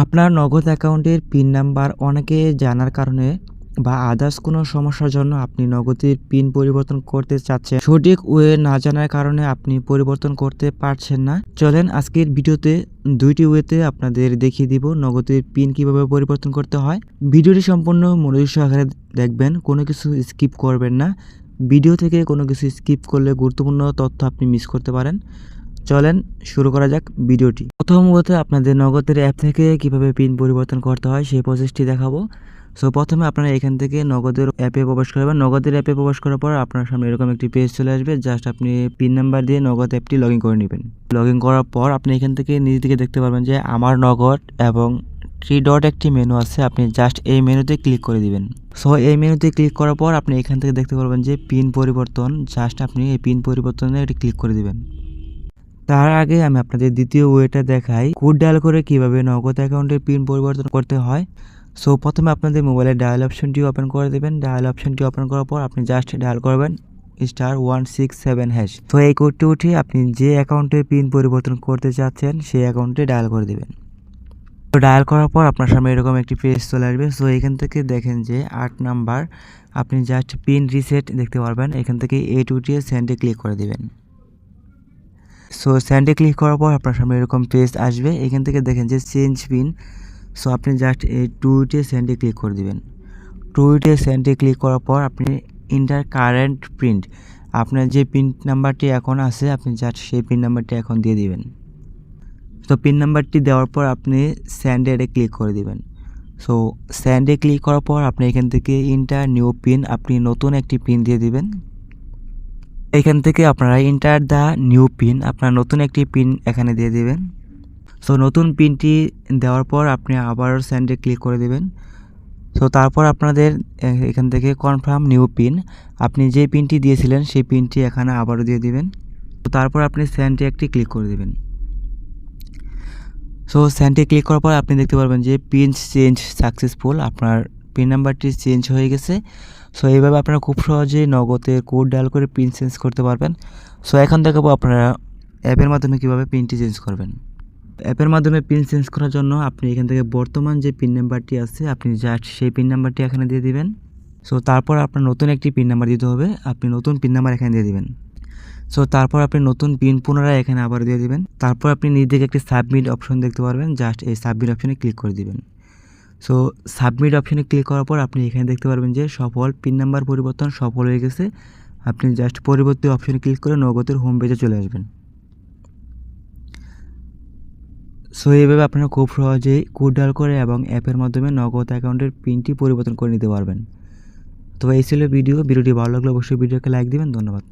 আপনার নগদ অ্যাকাউন্টের পিন নাম্বার অনেকে জানার কারণে বা আদার্স কোনো সমস্যার জন্য আপনি নগদের পিন পরিবর্তন করতে চাচ্ছেন। সঠিক ওয়ে না জানার কারণে আপনি পরিবর্তন করতে পারছেন না। চলেন আজকের ভিডিওতে দুইটি ওয়েতে আপনাদের দেখিয়ে দিব নগদের পিন কীভাবে পরিবর্তন করতে হয়। ভিডিওটি সম্পূর্ণ মনোযোগ সহকারে দেখবেন, কোনো কিছু স্কিপ করবেন না। ভিডিও থেকে কোনো কিছু স্কিপ করলে গুরুত্বপূর্ণ তথ্য আপনি মিস করতে পারেন। চলেন শুরু করা যাক ভিডিওটি। প্রথমত আপনাদের নগদের অ্যাপ থেকে কীভাবে পিন পরিবর্তন করতে হয় সেই প্রসেসটি দেখাবো। সো প্রথমে আপনারা এখান থেকে নগদের অ্যাপে প্রবেশ করবেন। নগদের অ্যাপে প্রবেশ করার পর আপনার সামনে এরকম একটি পেজ চলে আসবে। জাস্ট আপনি পিন নাম্বার দিয়ে নগদ অ্যাপটি লগ করে নেবেন। লগ করার পর আপনি এখান থেকে নিজে থেকে দেখতে পারবেন যে আমার নগদ এবং থ্রি ডট একটি মেনু আছে। আপনি জাস্ট এই মেনুতে ক্লিক করে দিবেন। সো এই মেনুতে ক্লিক করার পর আপনি এখান থেকে দেখতে পারবেন যে পিন পরিবর্তন। জাস্ট আপনি এই পিন পরিবর্তনে এটি ক্লিক করে দিবেন। তার আগে আমি আপনাদের দ্বিতীয় ওয়েটা দেখাই। কোড ডায়াল করে কীভাবে নগদ অ্যাকাউন্টের পিন পরিবর্তন করতে হয়? সো প্রথমে আপনাদের মোবাইলে ডায়াল অপশনটি ওপেন করে দেবেন। ডায়াল অপশনটি ওপেন করার পর আপনি জাস্ট ডায়াল করবেন star one six seven hash তো এই কোডটি উঠে আপনি যে অ্যাকাউন্টে পিন পরিবর্তন করতে চাচ্ছেন, সেই অ্যাকাউন্টে ডায়াল করে দেবেন। তো ডায়াল করার পর আপনার সামনে এরকম একটি পেজ চলে আসবে। সো এখান থেকে দেখেন যে আট নাম্বার, আপনি জাস্ট পিন রিসেট দেখতে পারবেন। এখান থেকে এ এইট উঠিয়ে সেন্ডে ক্লিক করে দেবেন। সো স্যান্ডে ক্লিক করার পর আপনার সামনে এরকম পেজ আসবে। এখান থেকে দেখেন যে চেঞ্জ পিন সো আপনি জাস্ট এই টুইটে স্যান্ডে ক্লিক করে দিবেন। টুইটে স্যান্ডে ক্লিক করার পর আপনি ইন্টার কারেন্ট প্রিন্ট আপনার যে পিন নাম্বারটি এখন আছে, আপনি জাস্ট সেই পিন নাম্বারটি এখন দিয়ে দিবেন। তো পিন নাম্বারটি দেওয়ার পর আপনি স্যান্ডেডে ক্লিক করে দিবেন। সো স্যান্ডে ক্লিক করার পর আপনি এখান থেকে ইন্টার নিউ পিন আপনি নতুন একটি পিন দিয়ে দিবেন। এখান থেকে আপনারা ইন্টার দ্য নিউ পিন আপনার নতুন একটি পিন এখানে দিয়ে দেবেন। সো নতুন পিনটি দেওয়ার পর আপনি আবারও স্যান্ডে ক্লিক করে দেবেন। সো তারপর আপনাদের এখান থেকে কনফার্ম নিউ পিন আপনি যে পিনটি দিয়েছিলেন সেই পিনটি এখানে আবারও দিয়ে দিবেন। তো তারপর আপনি স্যান্ডে একটি ক্লিক করে দেবেন। সো স্যান্ডে ক্লিক করার পর আপনি দেখতে পারবেন যে পিন চেঞ্জ সাকসেসফুল আপনার পিন নাম্বারটি চেঞ্জ হয়ে গেছে। সো এইভাবে আপনারা খুব সহজেই নগদে কোড ডায়াল করে পিন চেঞ্জ করতে পারবেন। সো এখন দেখাবো আপনারা অ্যাপের মাধ্যমে কীভাবে পিনটি চেঞ্জ করবেন। অ্যাপের মাধ্যমে পিন চেঞ্জ করার জন্য আপনি এখান থেকে বর্তমান যে পিন নাম্বারটি আছে, আপনি জাস্ট সেই পিন নাম্বারটি এখানে দিয়ে দিবেন। সো তারপর আপনার নতুন একটি পিন নাম্বার দিতে হবে। আপনি নতুন পিন নাম্বার এখানে দিয়ে দিবেন। সো তারপর আপনি নতুন পিন পুনরায় এখানে আবার দিয়ে দিবেন। তারপর আপনি নিজ একটি সাবমিট অপশন দেখতে পারবেন। জাস্ট এই সাবমিট অপশনে ক্লিক করে দিবেন। সো সাবমিট অপশানে ক্লিক করার পর আপনি এখানে দেখতে পারবেন যে সফল পিন নাম্বার পরিবর্তন সফল হয়ে গেছে। আপনি জাস্ট পরবর্তী অপশনে ক্লিক করে নগদের হোম পেজে চলে আসবেন। সো এইভাবে আপনারা খুব সহজেই কোড ডাল করে এবং অ্যাপের মাধ্যমে নগদ অ্যাকাউন্টের পিনটি পরিবর্তন করে নিতে পারবেন। তো, এই ছিল ভিডিও ভিডিওটি ভালো লাগলে অবশ্যই ভিডিওকে লাইক দিবেন। ধন্যবাদ।